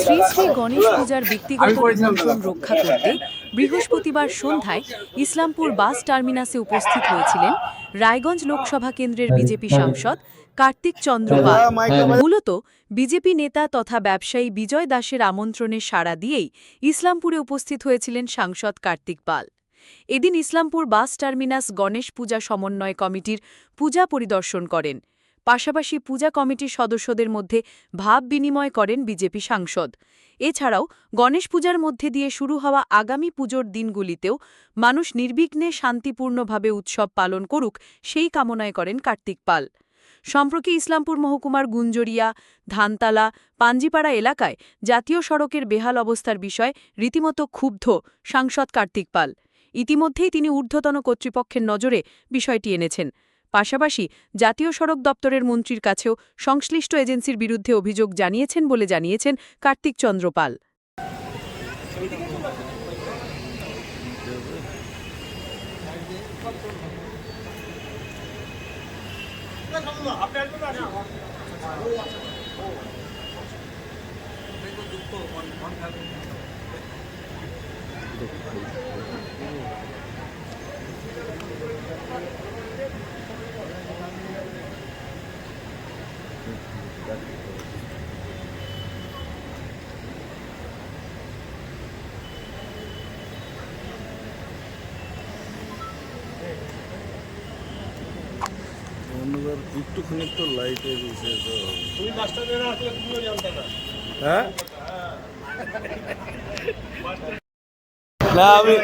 শ্রী শ্রী গণেশ পূজার ব্যক্তিগত নিমন্ত্রণ রক্ষা করতে বৃহস্পতিবার সন্ধ্যায় ইসলামপুর বাস টার্মিনাসে উপস্থিত হয়েছিলেন রায়গঞ্জ লোকসভা কেন্দ্রের বিজেপি সাংসদ কার্তিক চন্দ্র পাল। মূলত বিজেপি নেতা তথা ব্যবসায়ী বিজয় দাসের আমন্ত্রণে সাড়া দিয়েই ইসলামপুরে উপস্থিত হয়েছিলেন সাংসদ কার্তিক পাল। এদিন ইসলামপুর বাস টার্মিনাস গণেশ পূজা সমন্বয় কমিটির পূজা পরিদর্শন করেন। পাশাপাশি পূজা কমিটির সদস্যদের মধ্যে ভাব বিনিময় করেন বিজেপি সাংসদ। এছাড়াও গণেশ পূজার মধ্যে দিয়ে শুরু হওয়া আগামী পুজোর দিনগুলিতেও মানুষ নির্বিঘ্নে শান্তিপূর্ণভাবে উৎসব পালন করুক সেই কামনায় করেন কার্তিক পাল। সম্প্রতি ইসলামপুর মহকুমার গুঞ্জরিয়া, ধানতালা, পাঞ্জিপাড়া এলাকায় জাতীয় সড়কের বেহাল অবস্থার বিষয়ে রীতিমতো ক্ষুব্ধ সাংসদ কার্তিক পাল। ইতিমধ্যেই তিনি ঊর্ধ্বতন কর্তৃপক্ষের নজরে বিষয়টি এনেছেন। পাশাপাশি জাতীয় সড়ক দপ্তরের মন্ত্রীর কাছেও সংশ্লিষ্ট এজেন্সির বিরুদ্ধে অভিযোগ জানিয়েছেন বলে জানিয়েছেন কার্তিক চন্দ্র পাল। একটুখানি তো লাইটের বিষয় তো তুমি মাস্টারের না আসলে তুমিও জানতে না হ্যাঁ। না আমি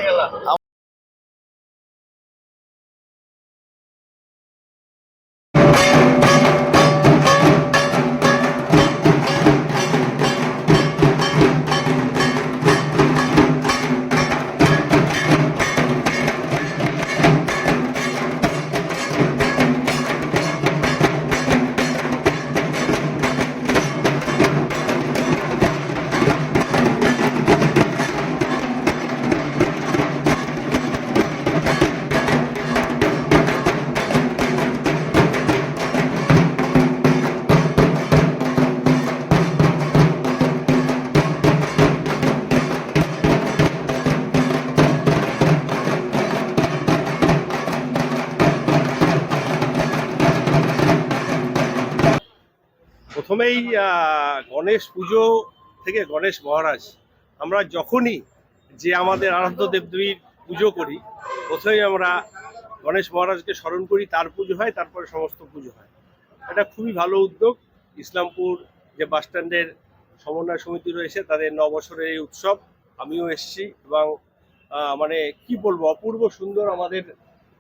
প্রথমেই গণেশ পুজো থেকে গণেশ মহারাজ। আমরা যখনই যে আমাদের আরাধ্য দেবদেবীর পুজো করি, প্রথমেই আমরা গণেশ মহারাজকে স্মরণ করি, তার পুজো হয়, তারপরে সমস্ত পুজো হয়। এটা খুবই ভালো উদ্যোগ। ইসলামপুর যে বাসস্ট্যান্ডের সমন্বয় সমিতি রয়েছে, তাদের ন বছরের এই উৎসব। আমিও এসেছি এবং মানে কি বলব, অপূর্ব সুন্দর আমাদের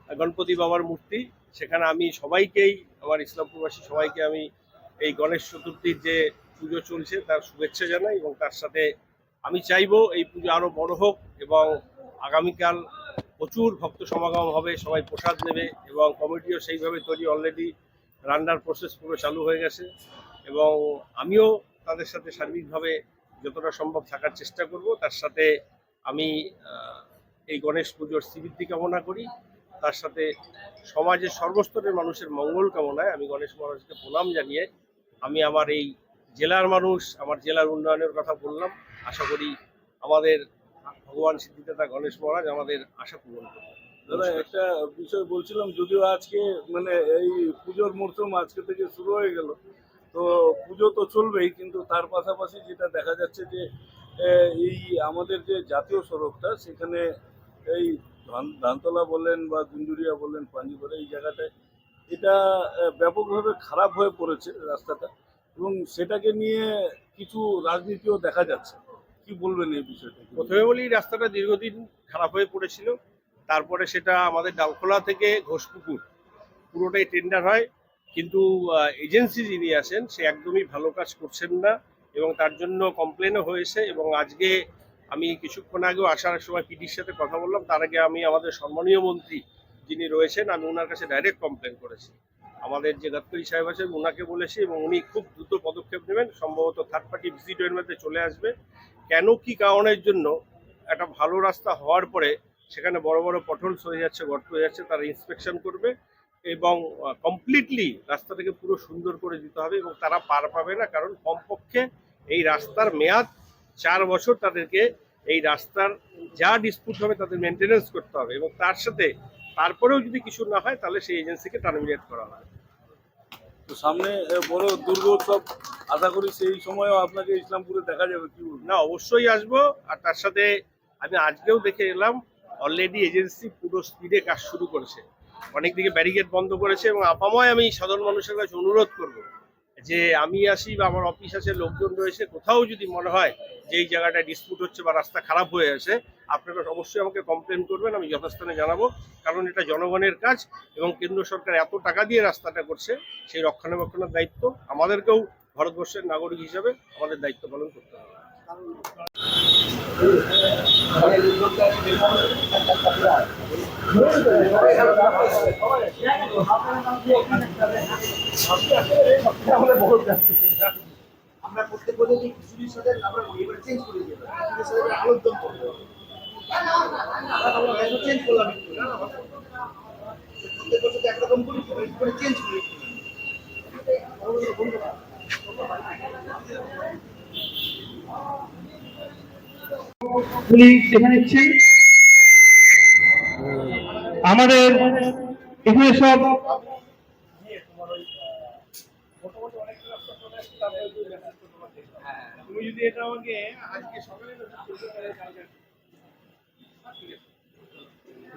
গণপতি বাবার মূর্তি। সেখানে আমি সবাইকেই, আমার ইসলামপুরবাসী সবাইকে আমি এই গণেশ চতুর্থীর যে পুজো চলছে, তার শুভেচ্ছা জানাই এবং তার সাথে আমি চাইব এই পুজো আরও বড় হোক এবং আগামীকাল প্রচুর ভক্ত সমাগম হবে, সবাই প্রসাদ নেবে এবং কমিটিও সেইভাবে তৈরি অলরেডি রান্নার প্রসেস পুরো চালু হয়ে গেছে এবং আমিও তাদের সাথে সার্বিকভাবে যতটা সম্ভব থাকার চেষ্টা করব। তার সাথে আমি এই গণেশ পুজোর শ্রীবৃদ্ধি কামনা করি। তার সাথে সমাজের সর্বস্তরের মানুষের মঙ্গল কামনায় আমি গণেশ মহারাজকে প্রণাম জানিয়ে আমি আমার এই জেলার মানুষ আমার জেলার উন্নয়নের কথা বললাম। আশা করি আমাদের ভগবান সিদ্ধিদাতা গণেশ মহারাজ আমাদের আশা পূরণ করবে দাদা একটা বিষয় বলছিলাম যদিও আজকে মানে এই পুজোর মরশুম আজকে থেকে শুরু হয়ে গেল তো পুজো তো চলবেই কিন্তু তার পাশাপাশি যেটা দেখা যাচ্ছে যে এই আমাদের যে জাতীয় সড়কটা সেখানে এই ধান- ধানতলা বললেন বা গুঞ্জুরিয়া বললেন পাঞ্জিপাড়া এই জায়গাটায় এটা ব্যাপকভাবে খারাপ হয়ে পড়েছে রাস্তাটা এবং সেটাকে নিয়ে কিছু রাজনীতিও দেখা যাচ্ছে। কি বলবেন এই বিষয়টা? প্রথমে বলি, রাস্তাটা দীর্ঘদিন খারাপ হয়ে পড়েছিল। তারপরে সেটা আমাদের ডালখোলা থেকে ঘোষপুকুর, পুরোটাই টেন্ডার হয়। কিন্তু এজেন্সি যিনি আছেন, সে একদমই ভালো কাজ করছেন না এবং তার জন্য কমপ্লেনও হয়েছে এবং আজকে আমি কিছুক্ষণ আগেও আসার সময় পিডির সাথে কথা বললাম। তার আগে আমি আমাদের সম্মানীয় মন্ত্রী যিনি রয়েছেন আমি ওনার কাছে ডাইরেক্ট কমপ্লেন করেছি। আমাদের যে গাডকারি সাহেব আছেন ওনাকে বলেছি এবং উনি খুব দ্রুত পদক্ষেপ নেবেন। সম্ভবত থার্ড পার্টি ভিজিটের মধ্যে চলে আসবে। কেন, কি কারণের জন্য একটা ভালো রাস্তা হওয়ার পরে সেখানে বড় বড় পটলস হয়ে যাচ্ছে, গর্ত হয়ে যাচ্ছে, তারা ইন্সপেকশন করবে এবং কমপ্লিটলি রাস্তাটাকে পুরো সুন্দর করে দিতে হবে এবং তারা পার পাবে না। কারণ কমপক্ষে এই রাস্তার মেয়াদ চার বছর তাদেরকে এই রাস্তার যা ডিসপুট হবে তাদের মেনটেনেন্স করতে হবে এবং তার সাথে তারপরেও যদি কিছু না হয় তাহলে সেই এজেন্সিকে টার্মিনেট করা হয়। তো সামনে বড় দুর্গোৎসব আশা করি সেই সময়ও আপনাকে ইসলামপুরে দেখা যাবে কি না অবশ্যই আসব। আর তার সাথে আমি আজকেও দেখে এলাম অলরেডি এজেন্সি পুরো স্পিডে কাজ শুরু করেছে। অনেক দিকে ব্যারিকেড বন্ধ করেছে এবং আপাময় আমি সাধারণ মানুষের কাছে অনুরোধ করব যে আমি আসি বা আমার অফিস আছে লোকজন রয়েছে কোথাও যদি মনে হয় যে এই জায়গাটা ডিসপুট হচ্ছে বা রাস্তা খারাপ হয়ে আছে আপনারা অবশ্যই আমাকে কমপ্লেন করবেন, আমি যথাস্থানে জানাব। কারণ এটা জনগণের কাজ এবং কেন্দ্র সরকার এত টাকা দিয়ে রাস্তাটা করছে, সেই রক্ষণাবেক্ষণের দায়িত্ব আমাদেরকেও ভারতবর্ষের নাগরিক হিসাবে আমাদের দায়িত্ব পালন করতে হবে। আমরা প্রত্যেক বছর খিচুড়ির সাথে আমরা চেঞ্জ করে দিই করব আমাদের এখানে সব তুমি যদি এটা আমাকে আজকে সকালে হ্যাঁ, আমরাই বলেছিলাম। হ্যাঁ পরে পরে ভিডিও দেখে বলিনি ভিডিও দেখেও বলে দিই আপনাকে ফোন করেছি পরে জানিয়েছি